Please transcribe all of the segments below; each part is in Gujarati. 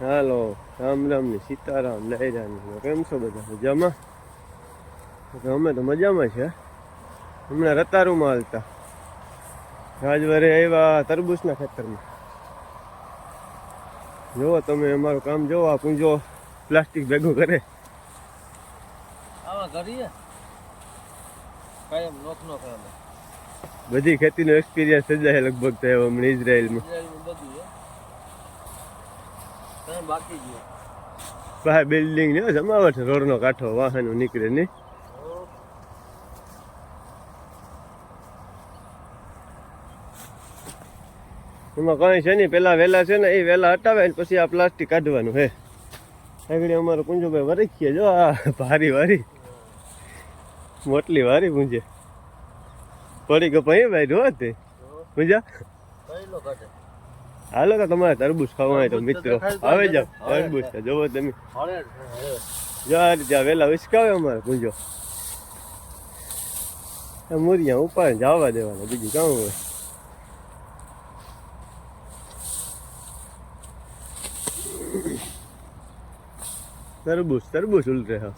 હાલો રામ રામ ને સીતારામ લહેરામ ને કેમ છો બધા? મજામાં? અમે તો મજામાં છે. હમણાં રતારુમાં હાલતા. રાજવારે આવ્યા તરબૂચના ખેતરમાં. જોવો તમે અમારું કામ જોવો આ પૂંજો પ્લાસ્ટિક ભેગું કરે. આવા કરીએ? કાયમ નોખ બધી ખેતીનો એક્સપિરિયન્સ થઈ લગભગ થયો હમણાં ઇઝરાયલમાં બધું બાકી જ બહાર બિલ્ડિંગ ને જમાવટ. રોડનો કાંઠો વાહનો નીકળે નહીં એમાં કઈ છે નહીં પેલા વેલા છે ને એ વેલા હટાવે ને પછી આ પ્લાસ્ટિક કાઢવાનું હે. આગળ અમારો કુંજુભાઈ વરખીએ જો આ ભારી વારી. મોટલી વારી પૂંજે. પડી ગયો ભાઈ ભાઈ જો તે. પૂંજા? કાઢે. હાલો કે તમારે તરબૂચ ખાવા તો મિત્રો. આવે જાવ. તરબૂચ તો જોવો તમે. યાર જા આ રીતે આ વેલા વિસકાવે અમારે ગુંજો મુરિયા ઉપર જવા દેવાના બીજું કામ હોય. તરબૂચ તરબૂચ ઉલટે હા.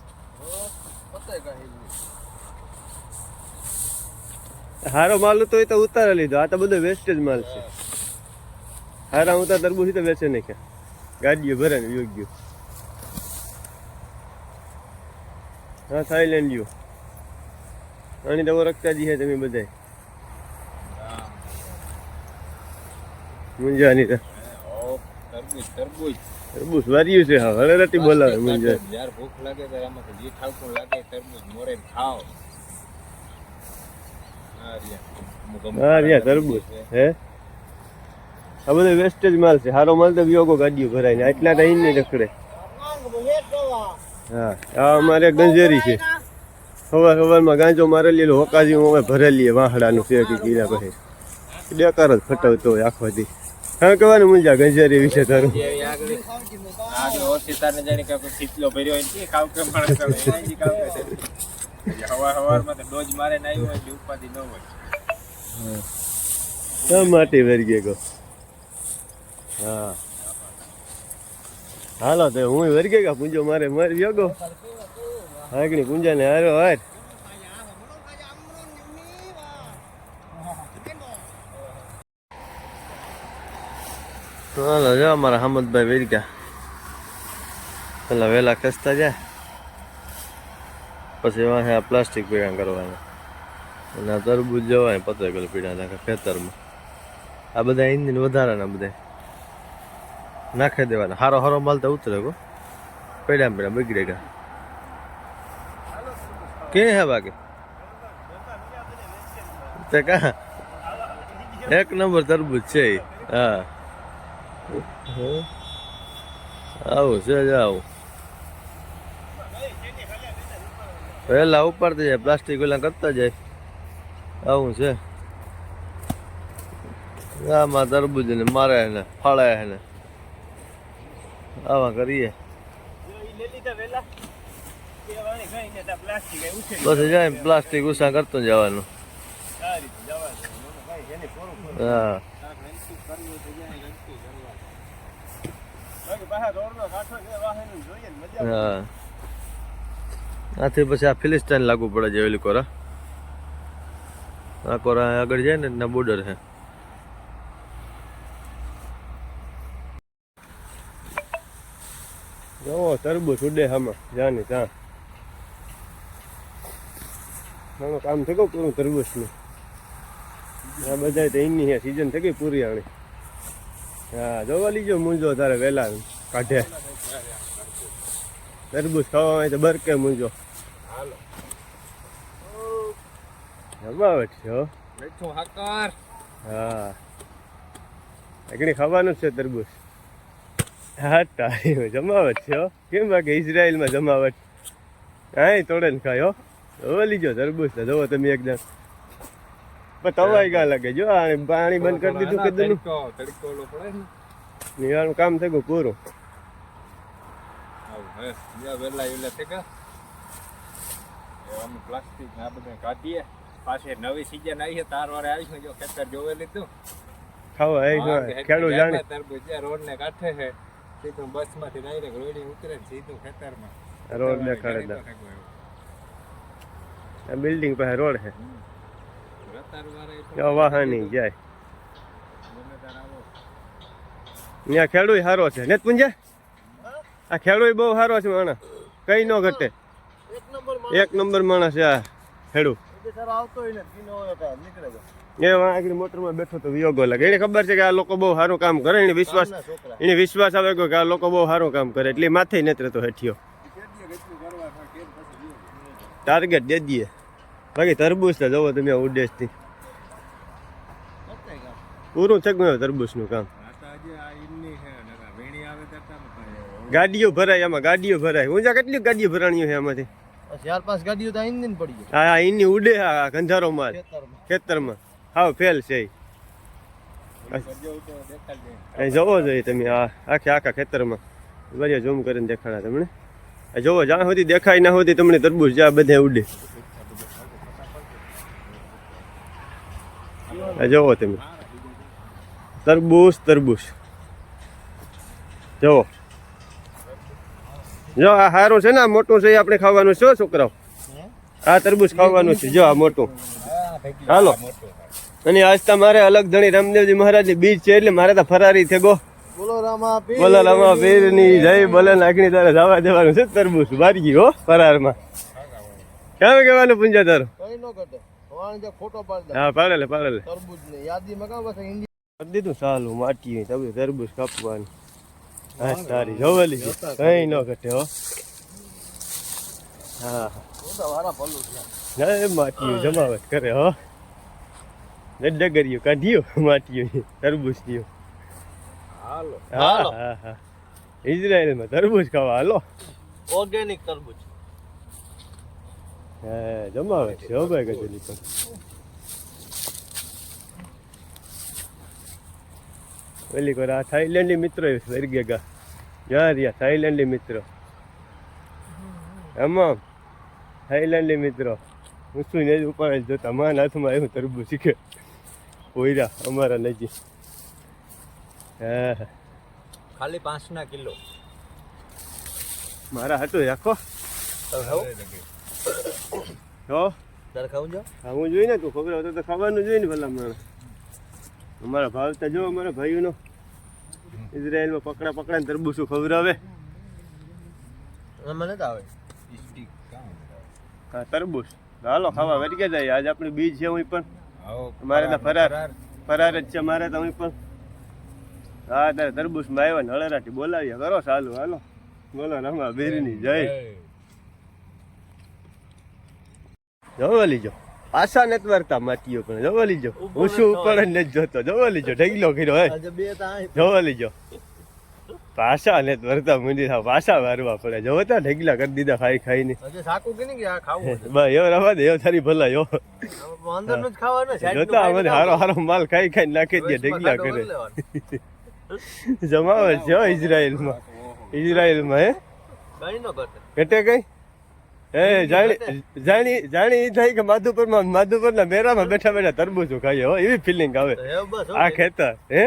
હારો માલ તો એ તો ઉતારી લીધો. આ તો બધો વેસ્ટેજ માલ છે. હારા હું ત્યાં તરબૂજ તો વેચે નહીં ક્યાં ગાડીઓ ભરે ને યોગ્ય. હા થાઈલેન્ડ ગયો આની તો ઓળખતા જ છે તમે બધા મુંજાની તો. તરબૂચ વાર્યું છે હા હળરાટી બોલાવે મુંજા યાર ભૂખ લાગે ત્યારે આમાં જે ઠાવકું લાગે તરબૂચ મોરે ખાઓ. હા રિયા હા રહ્યા તરબૂચ હે? આ બધો વેસ્ટેજ માલ છે. સારો માલ તો યોગો ગાડીઓ ભરાય ને આટલા ટાઈમ ને રખડે. હા આ અમારે ગંજેરી છે. સવાર સવારમાં ગાંજો મારેલી એટલે હોકાજી અમે ભરેલી વાહડાનું છે કે કીધા પછી ડેકાર જ ફટાવતો હોય આખો દી. હા કહેવાનું મુંજા ગંજેરી વિશે તારું. તો મારે માટે ભરી ગયો. હા. હાલો, તો હું વર્ગે ગયા, પૂંજો મારે મારી યોગો આગણી પૂંજાને હારો હાર. હાલો, જો અમારા હમદભાઈ વેરગ્યા. પેલા વહેલા ખસતા જાય પછી વાંહે આ પ્લાસ્ટિક પીડા કરવાના. અને આ તરબૂજ જવાય પતંગલ પીડા નાખે ખેતરમાં. આ બધા ઇન્જિન વધારાના બધા. નાખી દેવાના. હારો હારો માલ તો ઉતરે ગો પડ્યા પડ્યા બગડે ગયા. કે હે બાકી? તે કા? એક નંબર તરબૂજ છે. હા. આવું છે આવું. પહેલા ઉપાડતા જાય, પ્લાસ્ટિક ઓલા કરતા જાય. આવું છે. આમાં તરબૂજ ને મારે ને ફાળે ને. આવા કરીએ. બસ જાય પ્લાસ્ટિક ઉષા કરતો જવાનું. હા. હા. આથી પછી આ ફિલિસ્ટાઈન લાગુ પડે છે ઓલી કોરા. આ કોરા આગળ જાય ને, એના બોર્ડર છે. જો તરબૂચ ઉડે હમણાં. જાને ત્યાં આનું કામ થઈ ગયું પૂરું તરબૂચનું? આ બધા તો એની છે સિઝન થઈ ગઈ પૂરી આણી હા જોવા લીજો મૂંઝો તારે વહેલા કાઢે. તરબૂચ ખાવા હોય તો બરકે મૂંઝો. જમાવટ છે હો. હા. આગળ ખાવાનું છે તરબૂચ. હા ટાઈમ જમાવટ છે કેમ બાકી ઇઝરાયલમાં જમાવટ? હા તોડે ને ખાયો હો. લીજો તરબૂચ તો જોવો તમે એકદમ પણ તવાઈ ગા લાગે? જો આ પાણી બંધ કરી દીધું કે દનું નિવારનું કામ થઈ ગયું પૂરું. પ્લાસ્ટિક ને કાઢીએ. નવી સીઝન આવી છે તાર વારે આવી છે જો ખેતર જોવે લીધું. ખાવા ખેડૂત જાણે. તરબૂચ રોડ ને કાંઠે છે. સીધું બસમાંથી direct રોડી ઉતરે સીધું ખેતરમાં. રોડ દેખાડે ગાડી દા. પાસે કોઈ આ બિલ્ડિંગ પાસે રોડ છે. જો વાહની જાય. ત્યાં ખેડૂય સારો છે. ને પુંજા? આ ખેડૂય બહુ સારો છે માણસ. કઈ ન ઘટે. એક નંબર માણસ છે આ ખેડૂત આવતો નીકળે એ આગળ મોટરમાં બેઠો તો વિયોગો લાગે. એને ખબર છે કે આ લોકો બહુ સારું કામ કરે એને વિશ્વાસ એને વિશ્વાસ આવે કે આ લોકો બહુ સારું કામ કરે એટલે માથે નેત્ર તો હેઠિયો. ટાર્ગેટ દે દઈએ. બાકી તરબૂચ તો જોવો તમે ગામ પૂરું છે કે તરબૂચનું કામ. ગાડીઓ ભરાય આમાં ગાડીઓ ભરાય. ઊંઝા કેટલી ગાડીઓ ભરાણીઓ છે આમાંથી? ચાર પાંચ ગાડીઓ તો પડી આ એની ઉડે આ ગંધારો માલ ખેતરમાં. હાવ ફેલ છે. અહીં જોવો જોઈએ તમે આ આખે આખા ખેતરમાં. બધી ઝૂમ કરીને દેખાડા તમને. જોવો જ્યાં સુધી દેખાય ના સુધી તમને તરબૂજ જ્યાં બધે ઉડે. જોવો તમે. તરબૂચ તરબૂચ. જોવો. જો આ સારું છે ને આ મોટું છે આપણે ખાવાનું છે છોકરાઓ? આ તરબૂચ ખાવાનું છે જો આ મોટું. હાલો. અને આજ તમારે અલગ ધણી રામદેવજી મહારાજની બીજ છે એટલે મારે તો ફરારી છે ગો. બોલો રામા પીરની જય બોલે નાખણી તારે જવા દેવાનું છે તરબૂચ બારગી હો ફરારમાં. કેમ કેવાનું પૂંજા તારો? કઈ નો ઘટે. વાણ જે ફોટો પાડ દે. હા પાડેલે પાડેલે ને કરી દીધું સાલું માટી તમે તરબૂચ કાપવાનું. હા સારી જોવેલી છે. કઈ ન ઘટે હો. હા ફોટા માટીયું જમાવટ કરે હો. ડગરિયું કાઢ્યું માટીયું તરબૂચની હાલો. હા હા હા. ઇઝરાયલમાં તરબૂચ ખાવા હાલો. ઓર્ગેનિક તરબૂચ. હે જમાવે છે હો ભાઈ ગજેલી પણ. પેલી કોર આ થાઈલેન્ડની મિત્ર વર્ગેગા યા રહ્યા થાઈલેન્ડની મિત્ર. આમાં થાઈલેન્ડની મિત્રો. હું શું ને ઉપાડે જોતા તમારા હાથમાં આવ્યું તરબૂચ શીખે. પોયરા અમારા નજીક હા. ખાલી પાંચ ના કિલો. મારા હાટું રાખો. જો તારે ખાવું જો ખાવું જોઈએ ને તું ખબર હોય તો ખાવાનું જોઈએ ને ભલા માણસ. અમારા ભાવતા જો અમારા ભાઈઓનો. ઇઝરાયલમાં પકડા પકડા તરબૂચું ખવડાવે મને તો આવે. હા તરબૂચ. હાલો ખાવા વરગે જાય. આજ આપણી બીજ છે હું પણ. મારે તો ફરાર ફરાર. જ છે મારે તો હું પણ. હા તારે તરબૂચમાં આવ્યા ને હળરાટી બોલાવ્યા કરો સાલું હાલો. બોલો રમા બીરની જય. જોવા લીજો. આશા નથી વરતા માટીઓ પણ. જોવા લીજો. હું શું ઉપર જ નથી જોતો. જોવા લીજો. ઢગલો કર્યો હે આજે બે તા અહીં જોવા લીજો. પાછા ને વરતા મુંડી થા પાછા વારવા પડે. જોતા ઢગલા કરી દીધા ખાઈ ખાઈને. હજી સાકું કે આ ખાવું બસ એવો રવા દે એવો તારી ભલા યો અંદરનું જ ખાવાનું સાઈડ જોતા અમારે હારો હારો માલ ખાઈ ખાઈ નાખી દે ઢગલા કરે. જમાવે છે ઇઝરાયલમાં ઇઝરાયલમાં હે? કઈ નો ઘટે કઈ? એ જાણી જાણી જાણી ઈ થાય કે માધુપુરમાં માધુપુરના મેરામાં બેઠા બેઠા તરબૂજો ખાઈએ હો એવી ફિલિંગ આવે. આ ખેતર હે?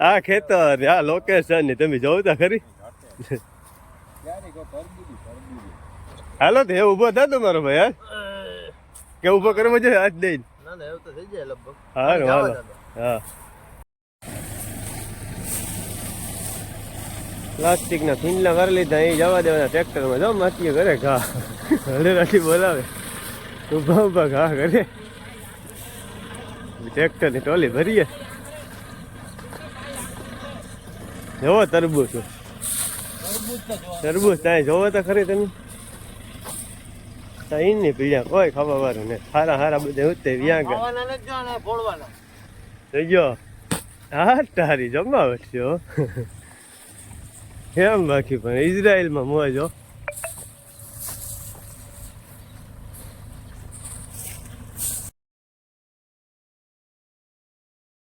આ ખેતર આ લોકેશનની તમે જોવ તો ખરી. હાલો તો એ ઊભો થતો મારો ભાઈ હા કે ઊભો કરવો જોઈએ હાથ દઈ ના ના એવું તો થઈ જાય લગભગ. હારું હાલો હા. પ્લાસ્ટિકના ફીંડલા કરી લીધા એ જવા દેવાના ટ્રેક્ટરમાં. જાઓ માતીએ કરે ઘા. હળે રાખી બોલાવે. ઊભા ઊભા ઘા કરે ટ્રેક્ટરની ટોલી ભરીએ. જોવો તરબૂચ. તરબૂચ ત્યાં જોવો તો ખરી તમે. ત્યાં નહીં પીડ્યા કોઈ ખબર વાળું ને. સારા સારા બધા ઉતે વ્યાં ગયા થઈ ગયો હા તારી જમાવટ છે કેમ બાકી પણ ઇઝરાયલમાં મોજ હો